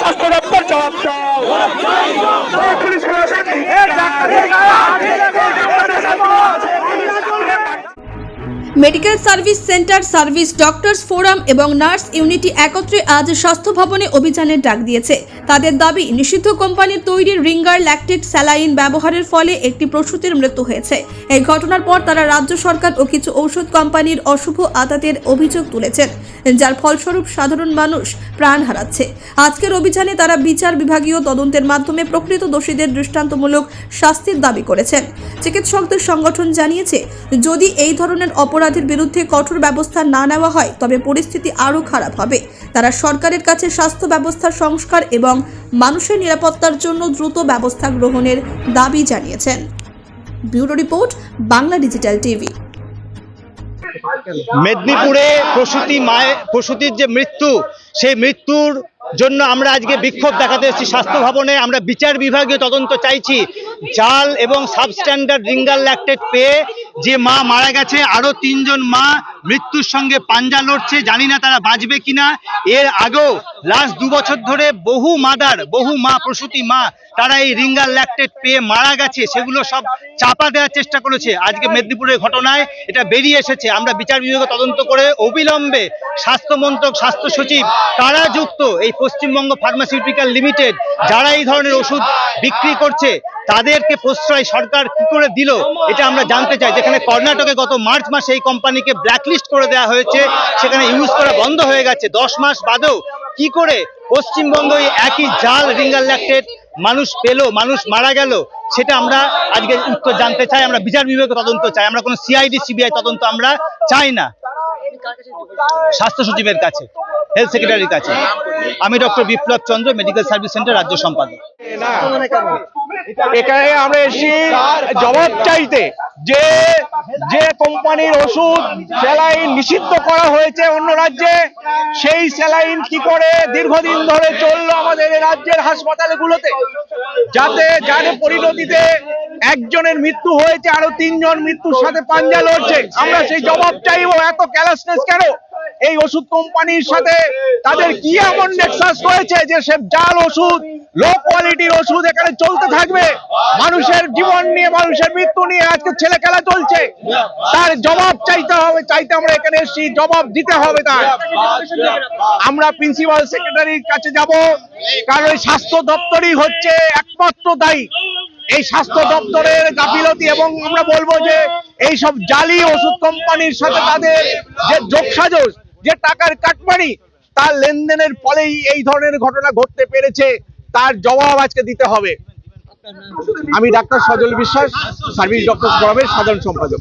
স্বাস্থ্য দপ্তর জবাব দাও। পুলিশ প্রশাসন medical service centre, service doctors forum এবং নার্স ইউনিটি একত্রে আজ স্বাস্থ্য ভবনে অভিযানের ডাক দিয়েছে। তাদের দাবি, নিষিদ্ধ কোম্পানির তৈরি রিঙ্গার ল্যাকটেড স্যালাইন ব্যবহারের ফলে একটি প্রসূতির মৃত্যু হয়েছে। এই ঘটনার পর তারা রাজ্য সরকার ও কিছু ঔষধ কোম্পানির অশুভ আতাতের অভিযোগ তুলেছেন, যার ফলস্বরূপ সাধারণ মানুষ প্রাণ হারাচ্ছে। আজকের অভিযানে তারা বিচার বিভাগীয় তদন্তের মাধ্যমে প্রকৃত দোষীদের দৃষ্টান্তমূলক শাস্তির দাবি করেছেন। চিকিৎসকদের সংগঠন জানিয়েছে, যদি এই ধরনের অপরাধের বিরুদ্ধে কঠোর ব্যবস্থা না নেওয়া হয়, তবে পরিস্থিতি আরও খারাপ হবে। তারা সরকারের কাছে স্বাস্থ্য ব্যবস্থার সংস্কার এবং মানুষের নিরাপত্তার জন্য দ্রুত ব্যবস্থা গ্রহণের দাবি জানিয়েছেন। Bureau report, Bangla digital TV. মেদিনীপুরে প্রসূতি মায়ের প্রসূতির যে মৃত্যু, সেই মৃত্যুর জন্য আমরা আজকে বিক্ষোভ দেখাতে এসেছি। স্বাস্থ্য ভবনে আমরা বিচার বিভাগীয় তদন্ত চাইছি। জাল এবং সাবস্ট্যান্ডার্ড রিঙ্গাল ল্যাকটেড পেয়ে যে মা মারা গেছে আরও তিনজন মা মৃত্যুর সঙ্গে পাঞ্জা লড়ছে, জানি না তারা বাঁচবে কিনা। এর আগেও লাস্ট দু বছর ধরে বহু মাদার, বহু মা, প্রসূতি মা, তারা এই রিঙ্গাল ল্যাকটেড পেয়ে মারা গেছে, সেগুলো সব চাপা দেওয়ার চেষ্টা করেছে। আজকে মেদিনীপুরের ঘটনায় এটা বেরিয়ে এসেছে। আমরা বিচার বিভাগে তদন্ত করে অবিলম্বে স্বাস্থ্যমন্ত্রক স্বাস্থ্য সচিব, তারা যুক্ত এই পশ্চিমবঙ্গ ফার্মাসিউটিক্যাল লিমিটেড, যারা এই ধরনের ওষুধ বিক্রি করছে, তাদেরকে প্রশ্রয় সরকার কি করে দিল, এটা আমরা জানতে চাই। যেখানে কর্ণাটকে গত মার্চ মাসে এই কোম্পানিকে ব্ল্যাকলিস্ট করে দেওয়া হয়েছে, সেখানে ইউজ করা বন্ধ হয়ে গেছে। দশ মাস বাদেও কি করে পশ্চিমবঙ্গ একই জাল রিঙ্গাল ল্যাকটেড মানুষ পেল, মানুষ মারা গেল, সেটা আমরা আজকে উত্তর জানতে চাই, আমরা বিচার বিভাগে তদন্ত চাই, আমরা কোনো সিআইডি সিবিআই তদন্ত আমরা চাই না। স্বাস্থ্য সচিবের কাছে হেলথ সেক্রেটারির কাছে। আমি doctor Biplab Chandra medical service centre রাজ্য সম্পাদক। এখানে আমরা এসেছি জবাব চাইতে। যে যে কোম্পানির ওষুধ স্যালাইন নিষিদ্ধ করা হয়েছে অন্য রাজ্যে, সেই স্যালাইন কি করে দীর্ঘদিন ধরে চলল আমাদের রাজ্যের হাসপাতালগুলোতে? যাতে যার পরিণতিতে একজনের মৃত্যু হয়েছে, আরও তিনজন মৃত্যুর সাথে পাঞ্জা লড়ছে। আমরা সেই জবাব চাইব, এত ক্যালাসনেস কেন? এই ওষুধ কোম্পানির সাথে তাদের কি এমন নেক্সাস রয়েছে যে সে জাল ওষুধ লো কোয়ালিটির ওষুধ এখানে চলতে থাকবে? মানুষের জীবন নিয়ে, মানুষের মৃত্যু নিয়ে আজকে ছেলে খেলা চলছে। তার জবাব চাইতে হবে, চাইতে আমরা এখানে এসেছি, জবাব দিতে হবে তার। আমরা প্রিন্সিপাল সেক্রেটারির কাছে যাব, কারণ এই স্বাস্থ্য দপ্তরই হচ্ছে একমাত্র দায়ী। এই স্বাস্থ্য দপ্তরের গাফিলতি এবং আমরা বলব যে এই সব জালি ওষুধ কোম্পানির সাথে তাদের যে যোগসাজশ যে টাকার কাটমারি তার লেনদেনের ফলেই এই ধরনের ঘটনা ঘটতে পেরেছে, তার জবাব আজকে দিতে হবে। আমি ডাক্তার সজল বিশ্বাস, সার্ভিস ডক্টর ফোরামের সাধারণ সম্পাদক।